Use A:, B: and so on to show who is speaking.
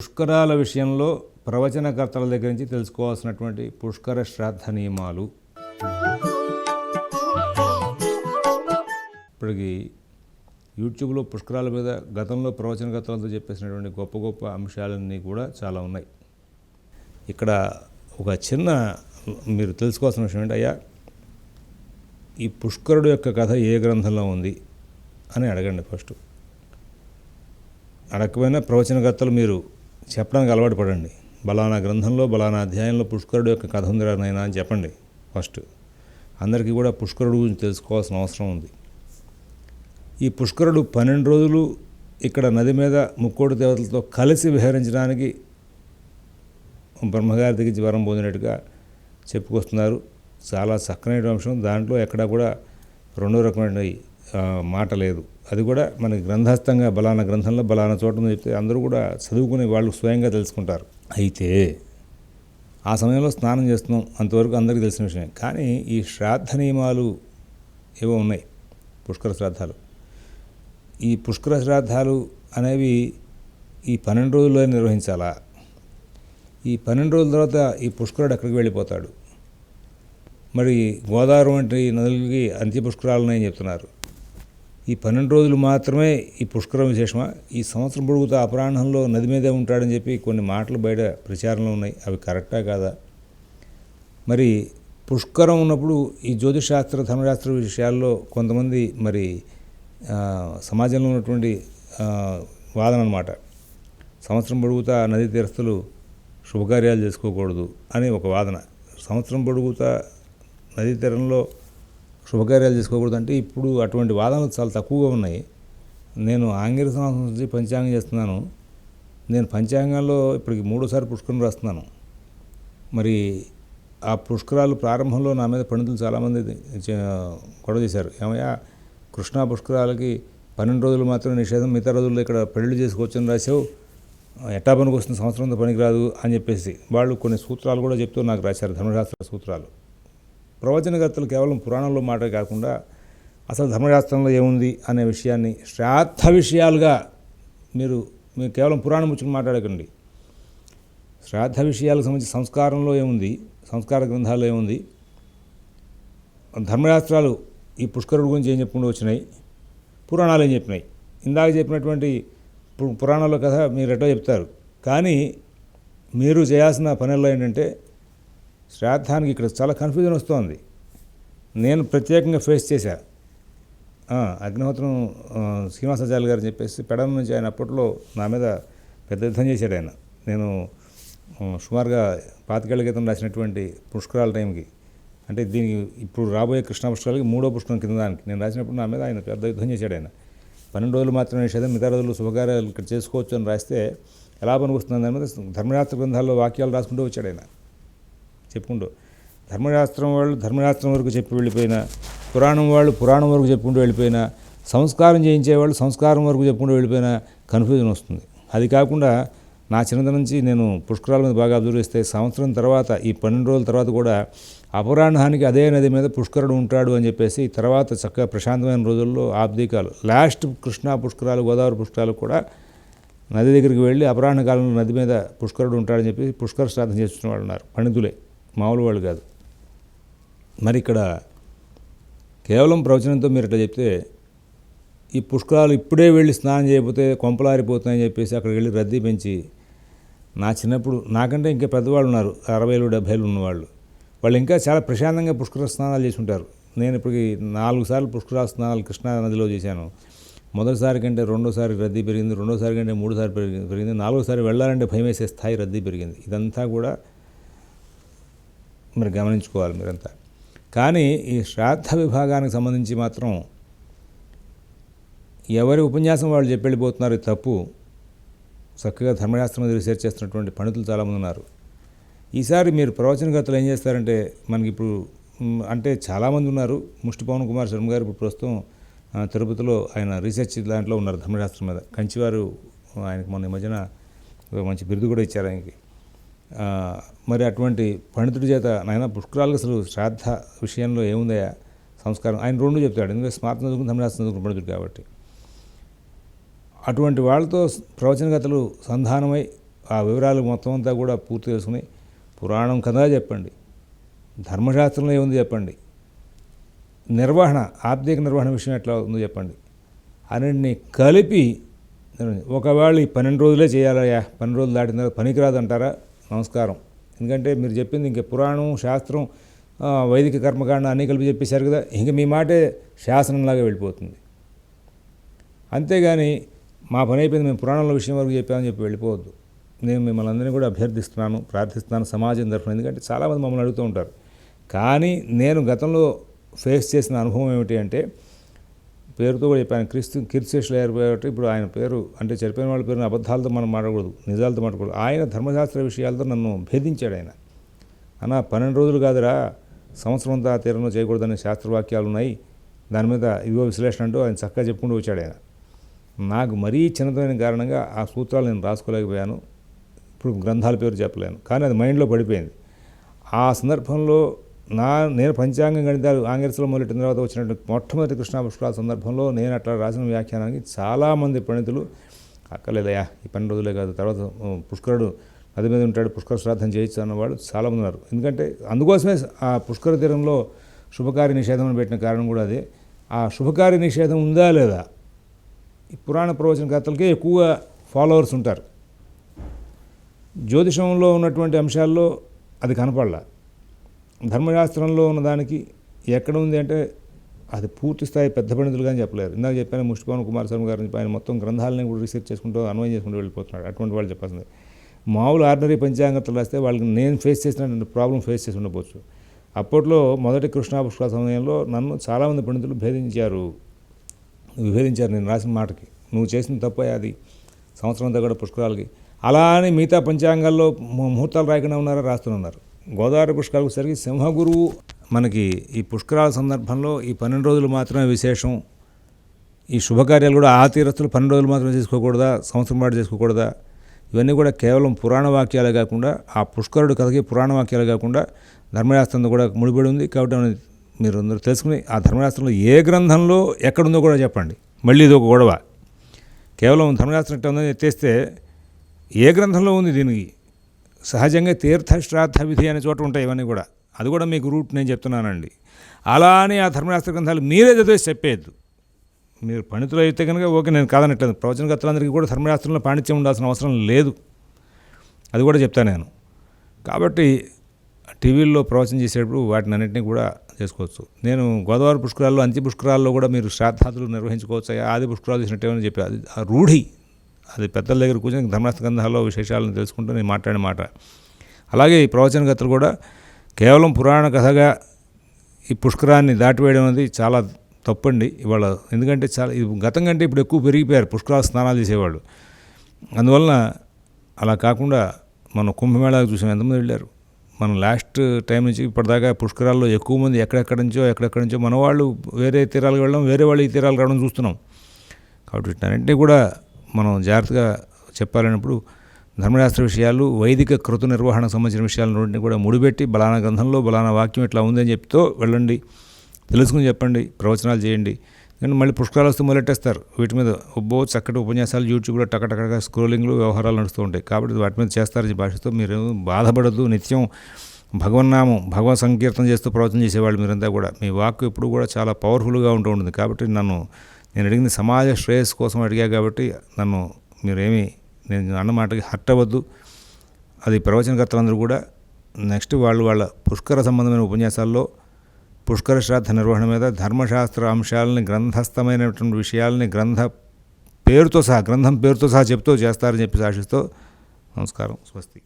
A: పుష్కరాల విషయంలో ప్రవచనకర్తల దగ్గర నుంచి తెలుసుకోవాల్సినటువంటి పుష్కర శ్రాద్ధ నియమాలు. ఇప్పటికి యూట్యూబ్లో పుష్కరాల మీద గతంలో ప్రవచనకర్తలతో చెప్పేసినటువంటి గొప్ప గొప్ప అంశాలన్నీ కూడా చాలా ఉన్నాయి. ఇక్కడ ఒక చిన్న మీరు తెలుసుకోవాల్సిన విషయం ఏంటయ్యా అయ్యా? ఈ పుష్కరుడు యొక్క కథ ఏ గ్రంథంలో ఉంది అని అడగండి ఫస్ట్. అడగకపోయినా ప్రవచనకర్తలు మీరు చెప్పడానికి అలవాటు పడండి. బలానా గ్రంథంలో బలానా అధ్యాయంలో పుష్కరుడు యొక్క కథ ఉందిరా అని చెప్పండి ఫస్ట్. అందరికీ కూడా పుష్కరుడు గురించి తెలుసుకోవాల్సిన అవసరం ఉంది. ఈ పుష్కరుడు పన్నెండు రోజులు ఇక్కడ నది మీద ముక్కోటి దేవతలతో కలిసి విహరించడానికి బ్రహ్మగారి దగ్గర వరం పొందినట్టుగా చెప్పుకొస్తున్నారు. చాలా చక్కనైన అంశం. దాంట్లో ఎక్కడా కూడా రెండో రకమైన మాట లేదు. అది కూడా మనకి గ్రంథస్థంగా బలానా గ్రంథంలో బలానా చోట చెప్తే అందరూ కూడా చదువుకునే వాళ్ళు స్వయంగా తెలుసుకుంటారు. అయితే ఆ సమయంలో స్నానం చేస్తున్నాం. అంతవరకు అందరికీ తెలిసిన విషయమే. కానీ ఈ శ్రాద్ధ నియమాలు ఏవో ఉన్నాయి పుష్కర శ్రాద్ధాలు. ఈ పుష్కర శ్రాద్ధాలు అనేవి ఈ పన్నెండు రోజుల్లో నిర్వహించాలా? ఈ పన్నెండు రోజుల తర్వాత ఈ పుష్కరుడు ఎక్కడికి వెళ్ళిపోతాడు? మరి గోదావరి వంటి నదులకి అంత్య పుష్కరాలు ఉన్నాయని చెప్తున్నారు. ఈ పన్నెండు రోజులు మాత్రమే ఈ పుష్కరం విశేషమా? ఈ సంవత్సరం పొడుగుతా అపరాహ్నంలో నది మీదే ఉంటాడని చెప్పి కొన్ని మాటలు బయట ప్రచారంలో ఉన్నాయి. అవి కరెక్టా కాదా? మరి పుష్కరం ఉన్నప్పుడు ఈ జ్యోతిషాస్త్ర ధర్మశాస్త్ర విషయాల్లో కొంతమంది మరి సమాజంలో ఉన్నటువంటి వాదన అనమాట సంవత్సరం పొడుగుతా నదీ తీరస్తులు శుభకార్యాలు చేసుకోకూడదు అని ఒక వాదన. సంవత్సరం పొడుగుతా నదీ తీరంలో శుభకార్యాలు చేసుకోకూడదు అంటే ఇప్పుడు అటువంటి వాదనలు చాలా తక్కువగా ఉన్నాయి. నేను ఆంగ్ల సంవత్సరం నుంచి పంచాంగం చేస్తున్నాను. నేను పంచాంగంలో ఇప్పటికి మూడోసారి పుష్కరం రాస్తున్నాను. మరి ఆ పుష్కరాలు ప్రారంభంలో నా మీద పండితులు చాలామంది చే- గొడవ చేశారు. ఏమయ్యా కృష్ణా పుష్కరాలకి పన్నెండు రోజులు మాత్రం నిషేధం మిగతా రోజుల్లో ఇక్కడ పెళ్ళి చేసుకోవచ్చని రాసావు ఎట్టా పనికి వస్తుంది సంవత్సరంతో పనికిరాదు అని చెప్పేసి. వాళ్ళు కొన్ని సూత్రాలు కూడా చెప్తూ నాకు రాశారు ధర్మశాస్త్ర సూత్రాలు. ప్రవచనకర్తలు కేవలం పురాణంలో మాట కాకుండా అసలు ధర్మశాస్త్రంలో ఏముంది అనే విషయాన్ని శ్రాద్ధ విషయాలుగా మీరు మీరు కేవలం పురాణం ముచ్చుకుని మాట్లాడకండి. శ్రాద్ధ విషయాలకు సంబంధించి సంస్కారంలో ఏముంది సంస్కార గ్రంథాల్లో ఏముంది? ధర్మశాస్త్రాలు ఈ పుష్కరుడు గురించి ఏం చెప్పుకుంటూ వచ్చినాయి? పురాణాలు ఏం చెప్పినాయి? ఇందాక చెప్పినటువంటి పురాణాల కథ మీరు ఎట్లా చెప్తారు. కానీ మీరు చేయాల్సిన పనుల్లో ఏంటంటే శ్రాద్ధానికి ఇక్కడ చాలా కన్ఫ్యూజన్ వస్తుంది. నేను ప్రత్యేకంగా ఫేస్ చేశా. అగ్నిహోత్రం శ్రీనివాసాచార్య గారు చెప్పేసి పెడల నుంచి ఆయన అప్పట్లో నా మీద పెద్ద యుద్ధం చేశాడు ఆయన. నేను సుమారుగా పాతికేళ్ళ క్రితం రాసినటువంటి పుష్కరాల టైంకి అంటే దీనికి ఇప్పుడు రాబోయే కృష్ణ పుష్కరాలకి మూడో పుష్కరం కింద దానికి నేను రాసినప్పుడు నా మీద ఆయన పెద్ద యుద్ధం చేశాడు ఆయన. పన్నెండు రోజులు మాత్రమే నిషేధం మిగతా రోజులు శుభకార్యాలు ఇక్కడ చేసుకోవచ్చు అని రాస్తే ఎలా పనికొస్తుంది దాని మీద ధర్మశాస్త్ర గ్రంథాల్లో వాక్యాలు రాసుకుంటూ వచ్చాడు ఆయన. చెప్పుకుంటూ. ధర్మశాస్త్రం వాళ్ళు ధర్మశాస్త్రం వరకు చెప్పి వెళ్ళిపోయినా పురాణం వాళ్ళు పురాణం వరకు చెప్పుకుంటూ వెళ్ళిపోయినా సంస్కారం చేయించేవాళ్ళు సంస్కారం వరకు చెప్పుకుంటూ వెళ్ళిపోయినా కన్ఫ్యూజన్ వస్తుంది. అది కాకుండా నా చిన్నది నుంచి నేను పుష్కరాల మీద బాగా అబ్జర్వ్ చేస్తే సంవత్సరం తర్వాత ఈ పన్నెండు రోజుల తర్వాత కూడా అపరాహ్నానికి అదే నది మీద పుష్కరుడు ఉంటాడు అని చెప్పేసి తర్వాత చక్కగా ప్రశాంతమైన రోజుల్లో ఆబ్దికాలు లాస్ట్ కృష్ణా పుష్కరాలు గోదావరి పుష్కరాలు కూడా నది దగ్గరికి వెళ్ళి అపరాహ్న కాలంలో నది మీద పుష్కరుడు ఉంటాడని చెప్పి పుష్కర శ్రాద్ధం చేస్తున్న వాళ్ళు ఉన్నారు పండితులే. మామూలు వాళ్ళు కాదు. మరి ఇక్కడ కేవలం ప్రవచనంతో మీరు ఇట్లా చెప్తే ఈ పుష్కరాలు ఇప్పుడే వెళ్ళి స్నానం చేయకపోతే కొంపలారిపోతున్నాయని చెప్పేసి అక్కడికి వెళ్ళి రద్దీ పెంచి నా చిన్నప్పుడు నాకంటే ఇంకా పెద్దవాళ్ళు ఉన్నారు అరవైలు డెబ్భైలు ఉన్నవాళ్ళు. వాళ్ళు ఇంకా చాలా ప్రశాంతంగా పుష్కర స్నానాలు చేసి ఉంటారు నేను ఇప్పటికి నాలుగు సార్లు పుష్కర స్నానాలు కృష్ణా నదిలో చేశాను. మొదటిసారి కంటే రెండోసారి రద్దీ పెరిగింది రెండోసారి కంటే మూడోసారి పెరిగింది నాలుగోసారి వెళ్ళాలంటే భయం వేసే స్థాయి రద్దీ పెరిగింది. ఇదంతా కూడా మీరు గమనించుకోవాలి మీరంతా. కానీ ఈ శ్రాద్ధ విభాగానికి సంబంధించి మాత్రం ఎవరి ఉపన్యాసం వాళ్ళు చెప్పెళ్ళిపోతున్నారు తప్పు చక్కగా ధర్మశాస్త్రం మీద రీసెర్చ్ చేస్తున్నటువంటి పండితులు చాలామంది ఉన్నారు. ఈసారి మీరు ప్రవచనకర్తలు ఏం చేస్తారంటే మనకి ఇప్పుడు అంటే చాలామంది ఉన్నారు. ముష్టి పవన్ కుమార్ శర్మ గారు ఇప్పుడు ప్రస్తుతం తిరుపతిలో ఆయన రీసెర్చ్ దాంట్లో ఉన్నారు ధర్మశాస్త్రం మీద. కంచివారు ఆయనకు మొన్న ఈ మధ్యన ఒక మంచి బిరుదు కూడా ఇచ్చారు ఆయనకి. మరి అటువంటి పండితుడి చేత నాయన పుష్కరాలకు అసలు శ్రాద్ధ విషయంలో ఏముందయా సంస్కారం. ఆయన రెండు చెప్తాడు. ఎందుకంటే స్మార్తం చదువుకుని ధర్మశాస్త్రం చదువుకుని పండితుడు కాబట్టి. అటువంటి వాళ్ళతో ప్రవచనకథలు సంధానమై ఆ వివరాలు మొత్తం అంతా కూడా పూర్తి చేసుకుని పురాణం కథ చెప్పండి. ధర్మశాస్త్రంలో ఏముంది చెప్పండి. నిర్వహణ ఆర్థిక నిర్వహణ విషయం ఎట్లా ఉందో చెప్పండి. అన్నింటినీ కలిపి ఒకవేళ ఈ పన్నెండు రోజులే చేయాలయ్యా పన్నెండు రోజులు దాటిన తర్వాత పనికిరాదు అంటారా నమస్కారం. ఎందుకంటే మీరు చెప్పింది ఇంక పురాణం శాస్త్రం వైదిక కర్మకాండ అన్నీ కలిపి చెప్పేశారు కదా ఇంక మీ మాటే శాసనంలాగా వెళ్ళిపోతుంది. అంతేగాని మా పని అయిపోయింది మేము పురాణంలో విషయం వరకు చెప్పామని చెప్పి వెళ్ళిపోవద్దు. నేను మిమ్మల్ని అందరినీ కూడా అభ్యర్థిస్తున్నాను ప్రార్థిస్తున్నాను సమాజం తరఫున ఎందుకంటే చాలామంది మమ్మల్ని అడుగుతూ ఉంటారు. కానీ నేను గతంలో ఫేస్ చేసిన అనుభవం ఏమిటి అంటే పేరుతో కూడా చెప్పాను. క్రిస్తు కీర్తిశేషులు అయిపోయారు ఇప్పుడు ఆయన పేరు అంటే చనిపోయిన వాళ్ళ పేరుని అబద్ధాలతో మనం మాట్లాడకూడదు నిజాలతో మాట్లాడకూడదు. ఆయన ధర్మశాస్త్ర విషయాలతో నన్ను భేదించాడు ఆయన. అన్న పన్నెండు రోజులు కాదురా సంవత్సరం అంతా తీరంలో చేయకూడదనే శాస్త్రవాక్యాలు ఉన్నాయి. దాని మీద ఇదిగో విశ్లేషణ అంటూ ఆయన చక్కగా చెప్పుకుంటూ వచ్చాడు ఆయన. నాకు మరీ చిన్నదైన కారణంగా ఆ సూత్రాలు నేను రాసుకోలేకపోయాను. ఇప్పుడు గ్రంథాల పేరు చెప్పలేను. కానీ అది మైండ్లో పడిపోయింది. ఆ సందర్భంలో నా నేను పంచాంగం గణితాలు ఆంగ్లస్లో మొదలెట్టిన తర్వాత వచ్చినటువంటి మొట్టమొదటి కృష్ణా పుష్కరాల సందర్భంలో నేను అట్లా రాసిన వ్యాఖ్యానానికి చాలామంది పండితులు అక్కర్లేదయా ఈ పన్నెండు రోజులే కాదు తర్వాత పుష్కరుడు నది మీద ఉంటాడు పుష్కర శ్రాద్ధం చేయొచ్చు అన్నవాళ్ళు చాలామంది ఉన్నారు ఎందుకంటే అందుకోసమే ఆ పుష్కర తీరంలో శుభకార్య నిషేధం అని పెట్టిన కారణం కూడా అదే. ఆ శుభకార్య నిషేధం ఉందా లేదా? ఈ పురాణ ప్రవచనకర్తలకే ఎక్కువగా ఫాలోవర్స్ ఉంటారు. జ్యోతిషంలో ఉన్నటువంటి అంశాల్లో అది కనపడలా. ధర్మశాస్త్రంలో ఉన్న దానికి ఎక్కడ ఉంది అంటే అది పూర్తి స్థాయి పెద్ద పండితులు కానీ చెప్పలేరు. ఇందాక చెప్పాను ముష్టిపవన్ కుమార్ శర్మ గారి ఆయన మొత్తం గ్రంథాలని కూడా రీసెర్చ్ చేసుకుంటూ అన్వయం చేసుకుంటూ వెళ్ళిపోతున్నాడు అటువంటి వాళ్ళు చెప్పాల్సింది. మామూలు ఆర్డినరీ పంచాంగతలు రాస్తే వాళ్ళకి నేను ఫేస్ చేసిన ప్రాబ్లం ఫేస్ చేసి ఉండవచ్చు అప్పట్లో మొదటి కృష్ణా పుష్కల సమయంలో నన్ను చాలామంది పండితులు భేదించారు. విభేదించారు నేను రాసిన మాటకి. నువ్వు చేసిన తప్పే అది. సంవత్సరం అంతా కూడా పుష్కరాలకి. అలా అని మిగతా పంచాంగాల్లో ముహూర్తాలు రాయకుండా ఉన్నారా? రాస్తున్నారు గోదావరి పుష్కరాలకు సరిగి సింహగురువు మనకి ఈ పుష్కరాల సందర్భంలో ఈ పన్నెండు రోజులు మాత్రమే విశేషం. ఈ శుభకార్యాలు కూడా ఆ తీరస్తులు పన్నెండు రోజులు మాత్రమే చేసుకోకూడదా? సంవత్సరం పాటు చేసుకోకూడదా? ఇవన్నీ కూడా కేవలం పురాణ వాక్యాలే కాకుండా ఆ పుష్కరుడు కథకి పురాణ వాక్యాలు కాకుండా ధర్మశాస్త్రంతో కూడా ముడిపడి ఉంది. కాబట్టి మీరు అందరూ తెలుసుకుని ఆ ధర్మశాస్త్రంలో ఏ గ్రంథంలో ఎక్కడుందో కూడా చెప్పండి. మళ్ళీ ఇది ఒక గొడవ. కేవలం ధర్మశాస్త్రం ఎట్లా ఉందని ఎత్తేస్తే ఏ గ్రంథంలో ఉంది దీనికి? సహజంగా తీర్థ శ్రాద్ధ విధి అనే చోట ఉంటాయి ఇవన్నీ కూడా. అది కూడా మీకు రూట్ నేను చెప్తున్నానండి. అలా అని ఆ ధర్మశాస్త్ర గ్రంథాలు మీరే చదివేసి చెప్పేయద్దు. మీరు పండితులు అయితే కనుక ఓకే నేను కాదనట్లేదు. ప్రవచనకర్తలందరికీ కూడా ధర్మశాస్త్రంలో పాండిత్యం ఉండాల్సిన అవసరం లేదు. అది కూడా చెప్తాను నేను. కాబట్టి టీవీల్లో ప్రవచనం చేసేటప్పుడు వాటిని అన్నింటినీ కూడా చేసుకోవచ్చు. నేను గోదావరి పుష్కరాల్లో అంత్య పుష్కరాల్లో కూడా మీరు శ్రాద్ధాదులు నిర్వహించుకోవచ్చు? ఆది పుష్కరాలు చేసినట్టేమని చెప్పి అది ఆ రూఢి. అది పెద్దల దగ్గర కూర్చొని ధర్మస్థ గ్రంథాల్లో విశేషాలను తెలుసుకుంటూ నేను మాట్లాడిన మాట. అలాగే ఈ ప్రవచనకర్తలు కూడా కేవలం పురాణ కథగా ఈ పుష్కరాన్ని దాటివేయడం అనేది చాలా తప్పండి ఇవాళ. ఎందుకంటే చాలా గతం కంటే ఇప్పుడు ఎక్కువ పెరిగిపోయారు పుష్కరాలు స్నానాలు చేసేవాళ్ళు. అందువలన అలా కాకుండా మనం కుంభమేళాకు చూసాం ఎంతమంది వెళ్ళారు? మనం లాస్ట్ టైం నుంచి ఇప్పటిదాకా పుష్కరాల్లో ఎక్కువ మంది ఎక్కడెక్కడి నుంచో ఎక్కడెక్కడి నుంచో మన వాళ్ళు వేరే తీరాలకు వెళ్ళడం వేరే వాళ్ళు ఈ తీరాలు రావడం చూస్తున్నాం. కాబట్టి వీటన్నింటినీ కూడా మనం జాగ్రత్తగా చెప్పాలన్నప్పుడు ధర్మశాస్త్ర విషయాలు వైదిక కృత నిర్వహణకు సంబంధించిన విషయాలన్నింటినీ కూడా ముడిపెట్టి బలానా గ్రంథంలో బలానా వాక్యం ఇట్లా ఉందని చెప్తూ వెళ్ళండి. తెలుసుకుని చెప్పండి ప్రవచనాలు చేయండి. కానీ మళ్ళీ పుష్కరాలు వస్తూ మొదలెట్టేస్తారు. వీటి మీద ఒబ్బో చక్కటి ఉపన్యాసాలు యూట్యూబ్లో టకటకగా స్క్రోలింగ్లు వ్యవహారాలు నడుస్తూ ఉంటాయి. కాబట్టి వాటి మీద చేస్తారని భాషతో మీరు బాధపడద్దు. నిత్యం భగవన్నామం భగవత్ సంకీర్తన చేస్తూ ప్రవచనం చేసేవాళ్ళు మీరంతా కూడా. మీ వాక్ ఎప్పుడు కూడా చాలా పవర్ఫుల్గా ఉంటూ ఉంటుంది. కాబట్టి నన్ను నేను అడిగింది సమాజ శ్రేయస్సు కోసం అడిగా కాబట్టి నన్ను మీరేమీ నేను అన్నమాటకి హర్ట్ అవ్వద్దు అది ప్రవచనకర్తలందరూ కూడా నెక్స్ట్ వాళ్ళు వాళ్ళ పుష్కర సంబంధమైన ఉపన్యాసాల్లో పుష్కర శ్రాద్ధ నిర్వహణ మీద ధర్మశాస్త్ర అంశాలని గ్రంథస్థమైనటువంటి విషయాలని గ్రంథ పేరుతో సహా గ్రంథం పేరుతో సహా చెప్తూ చేస్తారని చెప్పి ఆశిస్తూ నమస్కారం స్వస్తి.